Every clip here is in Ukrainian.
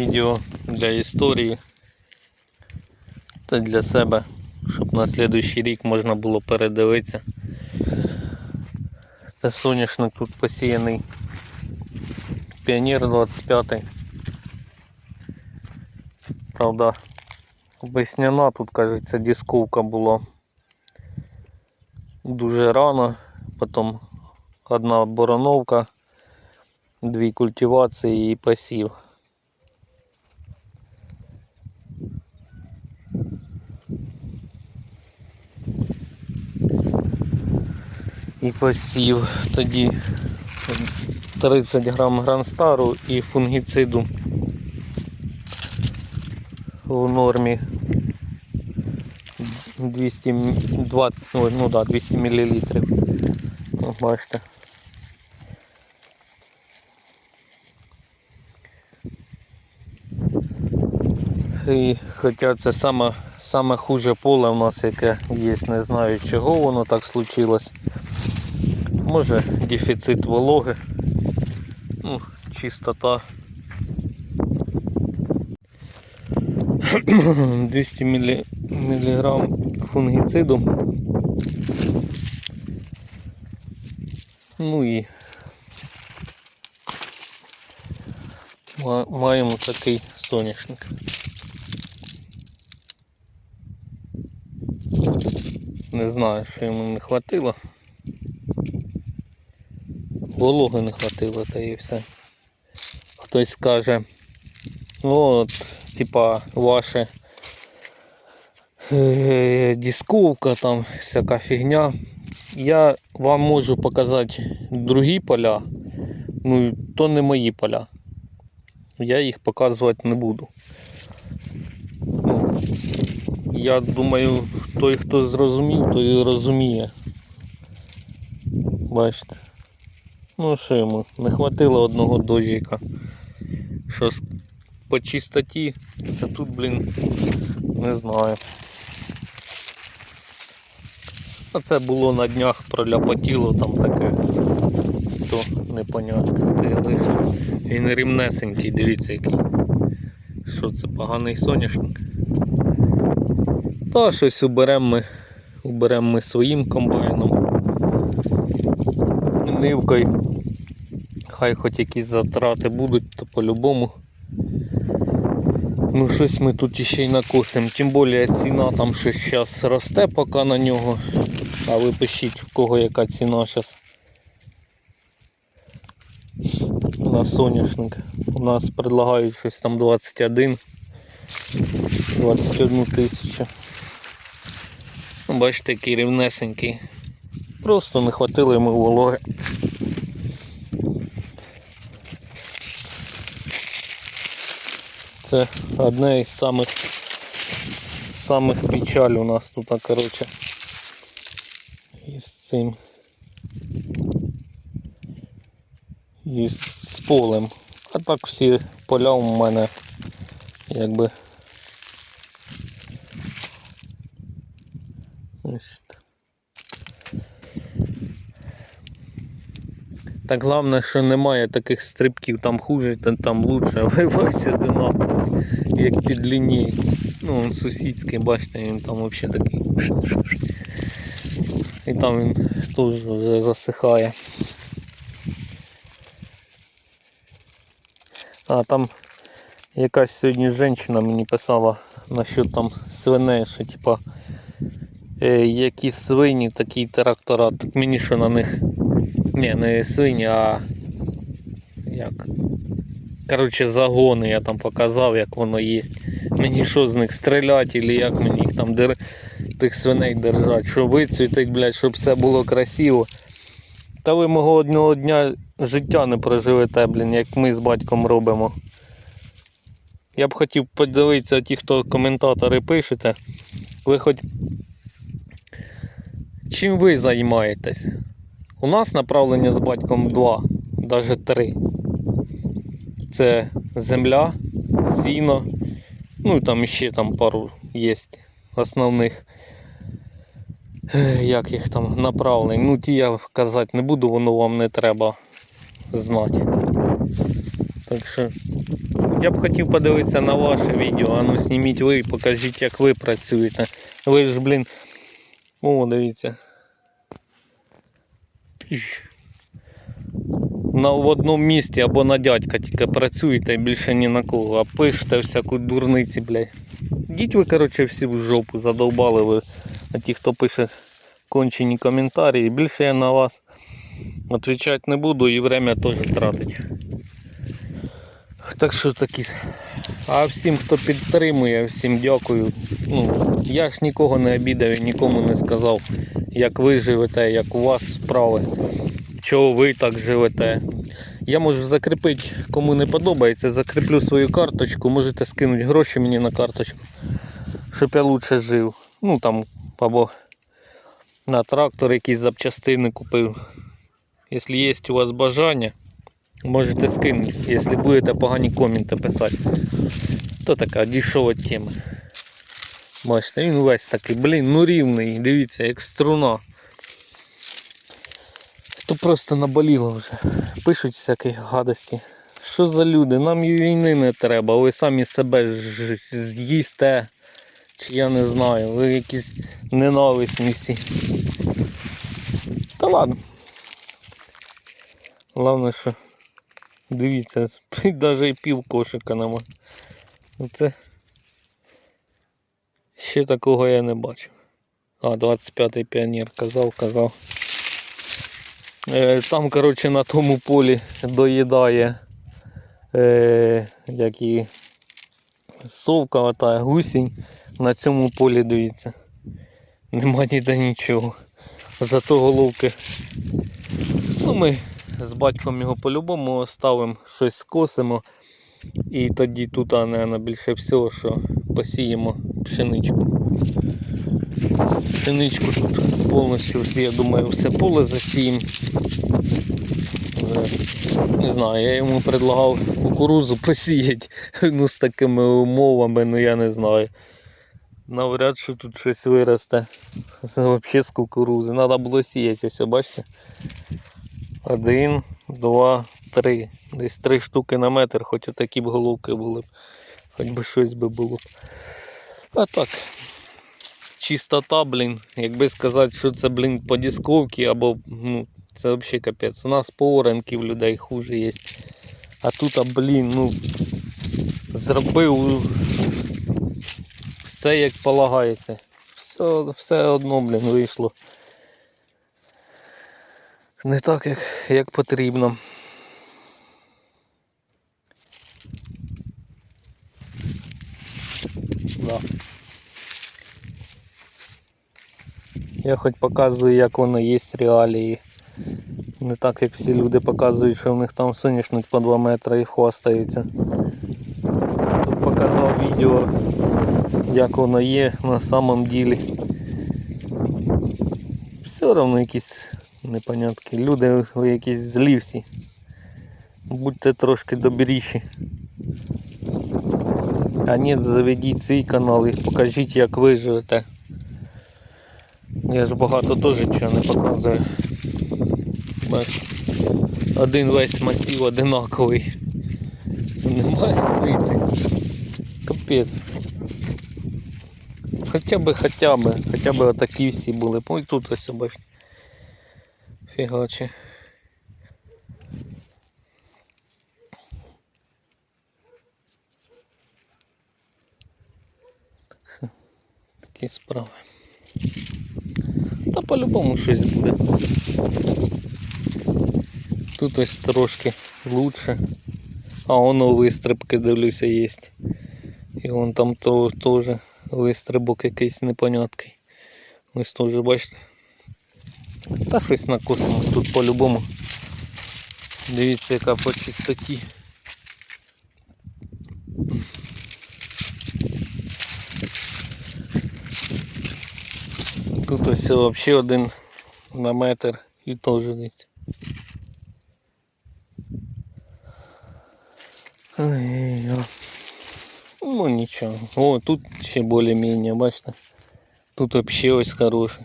відео для історії та для себе, щоб на слідуючий рік можна було передивитися. Це соняшник тут посіяний. Піонер 25. Правда, весняна, тут кажеться дисковка була дуже рано, потім одна бороновка, дві культивації і посів. І посів тоді 30 грам гранстару і фунгіциду в нормі 200, м- два- ой, ну да, 200 мл. Бачите. І хоча це саме, саме хуже поле у нас, яке є, не знаю чого воно так случилось. Може дефіцит вологи, ну, чистота. 200 мілі, міліграм фунгіциду. Ну і маємо такий соняшник. Не знаю, що йому не хватило. Вологи не хватило, та і все. Хтось скаже, от, типа, ваше е, дисковка, там всяка фігня. Я вам можу показати другі поля, ну то не мої поля. Я їх показувати не буду. Ну, я думаю, той, хто зрозумів, той розуміє. Бачите. Ну що йому, не хватило одного дощика. Що по чистоті, а тут, блін, не знаю. А це було на днях проляпотіло там таке. То непонятно. Це я зайшов. Він рівнесенький, дивіться який. Що це поганий соняшник. Та щось уберемо ми, уберемо ми своїм комбайном. Нивкою. Хай хоч якісь затрати будуть, то по-любому. Ну щось ми тут іще й накосимо. Тим більше ціна там щось зараз росте поки на нього. А ви пишіть в кого яка ціна зараз. На соняшник. У нас предлагають щось там 21. 21 тисячу. Ну, Бачите, який рівнесенький. Просто не хватило йому вологи. Це одне із самих самих печаль у нас тут, коротше. Із цим. Із полем. А так всі поля у мене якби. Ось. Так головне, що немає таких стрибків, там хуже, та там лучше, але весь одинаковий, як під лінії. Ну, сусідський, бачите, він там взагалі такий. І там він теж вже засихає. А там якась сьогодні жінка мені писала насчет там свиней, що типа е, які свині, такі трактора. Так мені що на них. Ні, не свині, а як. Коротше, загони я там показав, як воно є. Мені що з них стріляти, або як мені їх там дер... тих свиней держати, що вицвітить, блядь, щоб все було красиво. Та ви мого одного дня життя не проживете, блін, як ми з батьком робимо. Я б хотів подивитися ті, хто коментатори пишете. Ви хоч чим ви займаєтесь? У нас направлення з батьком два, навіть три. Це земля, сіно, ну і там ще там пару є основних. Як їх там направлень. Ну ті я казати не буду, воно вам не треба знати. Так що Я б хотів подивитися на ваше відео. А ну зніміть ви, і покажіть, як ви працюєте. Ви ж, блін. О, дивіться. На в одному місці або на дядька тільки працюєте більше ні на кого. А пишете всяку дурниці, блядь. Діть ви, коротше, всі в жопу, задовбали ви. А ті, хто пише кончені коментарі, більше я на вас відповідати не буду і время теж тратить. Так що такі. А всім, хто підтримує, всім дякую. Ну, я ж нікого не обідав і нікому не сказав, як ви живете, як у вас справи, чого ви так живете. Я можу закріпити, кому не подобається, закріплю свою карточку, можете скинути гроші мені на карточку, щоб я краще жив. Ну там або на трактор якісь запчастини купив. Якщо є у вас бажання, можете скинути, якщо будете погані коменти писати. То така дешева тема. Бачите, він весь такий, блін, ну рівний, дивіться, як струна. То просто наболіло вже. Пишуть всякі гадості. Що за люди? Нам і війни не треба, ви самі себе ж з'їсте. Чи я не знаю, ви якісь ненависні всі. Та ладно. Головне, що дивіться, навіть і пів кошика нема. Оце ще такого я не бачив. А, 25-й піонер казав, казав. Е, Там, коротше, на тому полі доїдає е, як і совка, ота гусінь. На цьому полі дивіться. Нема ніде нічого. Зато головки. Ну, ми з батьком його по-любому ставимо, щось скосимо. І тоді тут, мабуть, більше всього, що посіємо пшеничку. Пшеничку тут повністю всі, я думаю, все поле засіємо. Не знаю, я йому предлагав кукурузу посіяти. Ну, з такими умовами, ну я не знаю. Навряд чи тут щось виросте. Взагалі з кукурузи. Треба було сіяти, ось, бачите? Один, два, три. Десь три штуки на метр, хоч отакі б головки були б. Хоч би щось би було. А так. Чистота, блін. Якби сказати, що це, блін, по дисковці або ну, це взагалі капець. У нас по оренки людей хуже є. А тут, а, блін, ну зробив все як полагається. Все, все одно, блін, вийшло. Не так, як, як потрібно. Да. Я хоч показую, як воно є в реалії. Не так, як всі люди показують, що в них там соняшник по 2 метри і хвастаються. Тут показав відео, як воно є на самом ділі. Все одно якісь непонятки. Люди якісь злі всі. Будьте трошки добріші. А ні, заведіть свій канал і покажіть, як ви живете. Я ж багато теж чого не показую. Бачите, один весь масів одинаковий. Немає різниці. Капець. Хоча б, хоча б, хоча б отакі всі були. Ой, тут ось бачите. Фігачі. Такі справи. Та по-любому щось буде. Тут ось трошки лучше. А воно вистрибки, дивлюся, є. І вон там то, теж вистрибок якийсь непоняткий. Ось теж бачите. Та щось накосимо тут по-любому. Дивіться, яка по чистоті. Тут ось взагалі один на метр і теж десь. Ну нічого. О, тут ще більш-менш, бачите. Тут взагалі ось хороший.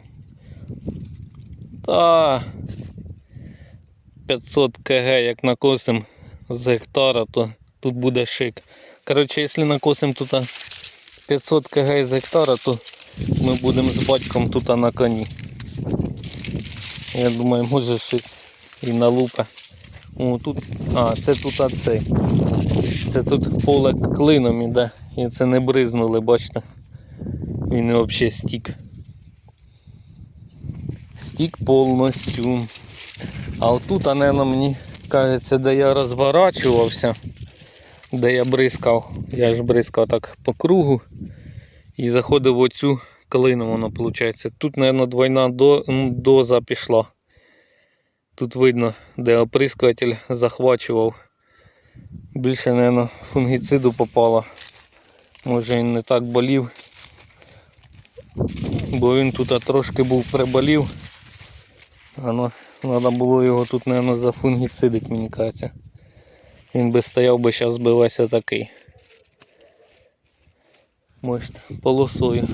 Та 500 кг як накосим з гектара, то тут буде шик. Коротше, якщо накосимо тут 500 кг з гектара, то ми будемо з батьком тут на коні. Я думаю, може щось і налупе. О, тут, а, це тут оцей. Це тут поле клином іде. І це не бризнули, бачите. Він взагалі стік. Стік повністю. А отут, а мені кажеться, де я розворачувався, де я бризкав. Я ж бризкав так по кругу і заходив в оцю клину, воно виходить. Тут, мабуть, двойна доза пішла. Тут видно, де оприскуватель захвачував. Більше, мабуть, фунгіциду попало. Може він не так болів. Бо він тут трошки був приболів. Воно, треба було його тут, мабуть, зафунгіцидити, мені кажеться. Він би стояв би зараз би весь такий. Бачите, полосою.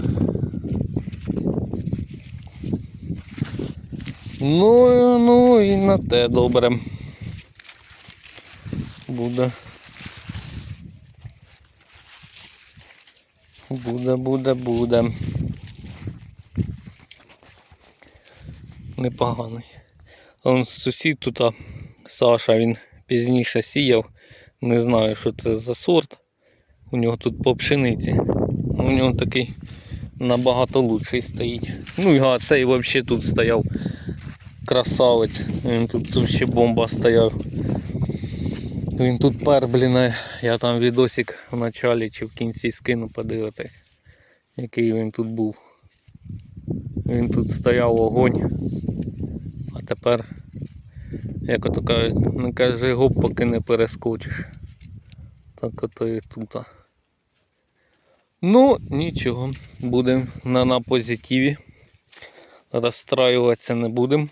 Ну, ну і на те добре. Буде. Буде, буде, буде. Непоганий. Он сусід тут, Саша, він пізніше сіяв. Не знаю, що це за сорт. У нього тут по пшениці. У нього такий набагато лучший стоїть. Ну і цей взагалі тут стояв красавець. Він тут, тут ще бомба стояв. Він тут пер, блін, я там відосик в началі чи в кінці скину подивитись, який він тут був. Він тут стояв огонь. А тепер, як ото кажуть, не кажи гоп, поки не перескочиш. Так ото і тут. Ну, нічого, будемо на, на позитиві. Розстраюватися не будемо.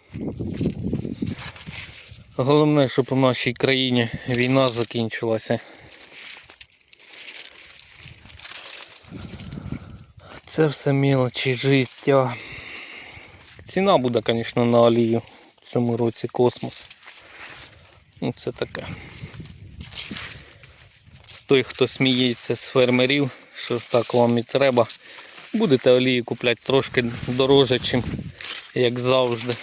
Головне, щоб у нашій країні війна закінчилася. Це все мелочі життя. Ціна буде, звісно, на олію в цьому році космос. Ну, це таке. Той, хто сміється з фермерів, що так вам і треба, будете олії купляти трошки дороже, чим як завжди.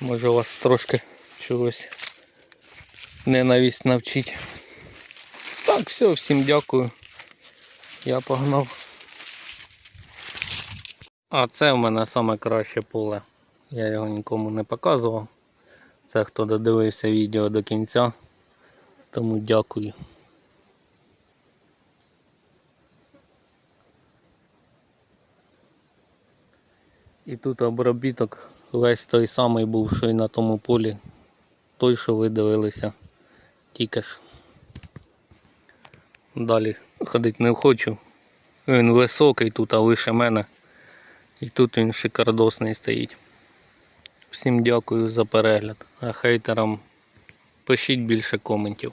Може у вас трошки чогось ненависть навчить. Так, все, всім дякую. Я погнав. А це в мене саме краще поле. Я його нікому не показував. Це хто додивився відео до кінця. Тому дякую. І тут обробіток весь той самий був, що й на тому полі. Той, що ви дивилися. Тільки ж. Далі ходити не хочу. Він високий тут, а вище мене. І тут він шикардосний стоїть. Всім дякую за перегляд. А хейтерам пишіть більше коментів.